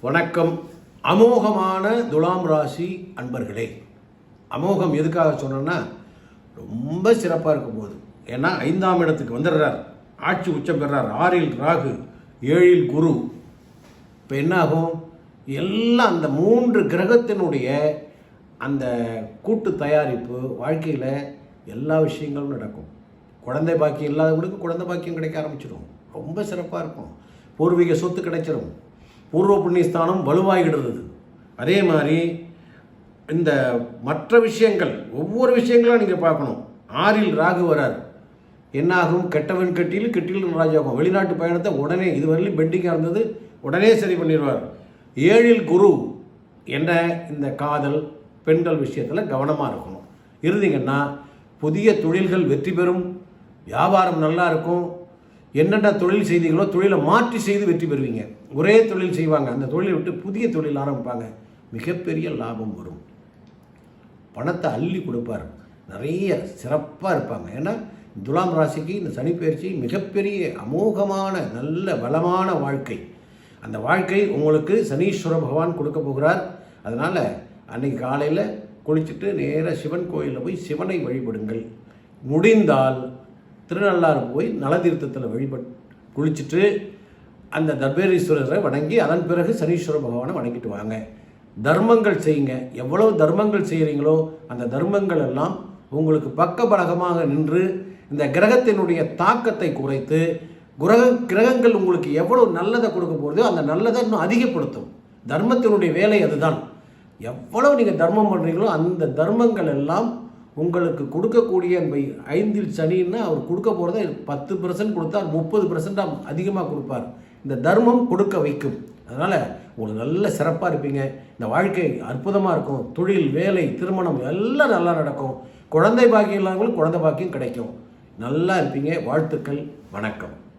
வணக்கம். அமோகமான துலாம் ராசி அன்பர்களே. அமோகம் எதுக்காக சொன்னேன்னா ரொம்ப சிறப்பாக இருக்கும் போது ஏன்னா ஐந்தாம் இடத்துக்கு வந்துடுறார். ஆட்சி உச்சம் பெறார். ஆறில் ராகு ஏழில் குரு. இப்போ என்ன ஆகும் எல்லாம் அந்த மூன்று கிரகத்தினுடைய அந்த கூட்டு தயாரிப்பு வாழ்க்கையில் எல்லா விஷயங்களும் நடக்கும். குழந்தை பாக்கியம் இல்லாதவங்களுக்கு குழந்தை பாக்கியம் கிடைக்க ஆரம்பிச்சிடும் ரொம்ப சிறப்பாக இருக்கும். பூர்வீக சொத்து கிடைச்சிடும் பூர்வ புண்ணியஸ்தானம் வலுவாகிடுறது. அதே மாதிரி இந்த மற்ற விஷயங்கள் ஒவ்வொரு விஷயங்களும் நீங்கள் பார்க்கணும். ஆறில் ராகு வராது என்னாகும்? கெட்டவன் கெட்டியில் ராஜாகும். வெளிநாட்டு பயணத்தை உடனே இதுவரையிலும் பெண்டிங்காக இருந்தது உடனே சரி பண்ணிடுவார். ஏழில் குரு என்ன இந்த காதல் பெண்கள் விஷயத்தில் கவனமாக இருக்கணும். இருந்தீங்கன்னா புதிய தொழில்கள் வெற்றி பெறும். வியாபாரம் நல்லா இருக்கும். என்னென்ன தொழில் செய்தீங்களோ தொழிலை மாற்றி செய்து வெற்றி பெறுவீங்க. ஒரே தொழில் செய்வாங்க. அந்த தொழிலை விட்டு புதிய தொழில் ஆரம்பிப்பாங்க. மிகப்பெரிய லாபம் வரும். பணத்தை அள்ளி கொடுப்பார். நிறைய சிறப்பாக இருப்பாங்க. ஏன்னா துலாம் ராசிக்கு இந்த சனிப்பெயர்ச்சி மிகப்பெரிய அமோகமான நல்ல வளமான வாழ்க்கை. அந்த வாழ்க்கை உங்களுக்கு சனீஸ்வர பகவான் கொடுக்க போகிறார். அதனால் அன்னைக்கு காலையில் குளிச்சுட்டு நேராக சிவன் கோயிலில் போய் சிவனை வழிபடுங்கள். முடிந்தால் திருநள்ளாறு போய் நலதீர்த்தத்தில் வழிபட்டு குளிச்சுட்டு அந்த தர்பேரீஸ்வரரை வணங்கி அதன் பிறகு சனீஸ்வர பகவானை வணங்கிட்டு வாங்க. தர்மங்கள் செய்யுங்க. எவ்வளவு தர்மங்கள் செய்கிறீங்களோ அந்த தர்மங்கள் எல்லாம் உங்களுக்கு பக்கபலகமாக நின்று இந்த கிரகத்தினுடைய தாக்கத்தை குறைத்து கிரக கிரகங்கள் உங்களுக்கு எவ்வளவு நல்லதை கொடுக்க போகிறதோ அந்த நல்லதை இன்னும் அதிகப்படுத்தும். தர்மத்தினுடைய வேலை அதுதான். எவ்வளவு நீங்கள் தர்மம் பண்ணுறீங்களோ அந்த தர்மங்கள் எல்லாம் உங்களுக்கு கொடுக்கக்கூடிய ஐந்தில் சனின்னா அவர் கொடுக்க போகிறத பத்து பர்சன்ட் கொடுத்தா முப்பது பர்சன்டாக அதிகமாக கொடுப்பார். இந்த தர்மம் கொடுக்க வைக்கும். அதனால் உங்களுக்கு நல்ல சிறப்பாக இருப்பீங்க. இந்த வாழ்க்கை அற்புதமாக இருக்கும். தொழில் வேலை திருமணம் எல்லாம் நல்லா நடக்கும். குழந்தை பாக்கியம் இல்லாதவங்களுக்கு குழந்தை பாக்கியம் கிடைக்கும். நல்லா இருப்பீங்க. வாழ்த்துக்கள். வணக்கம்.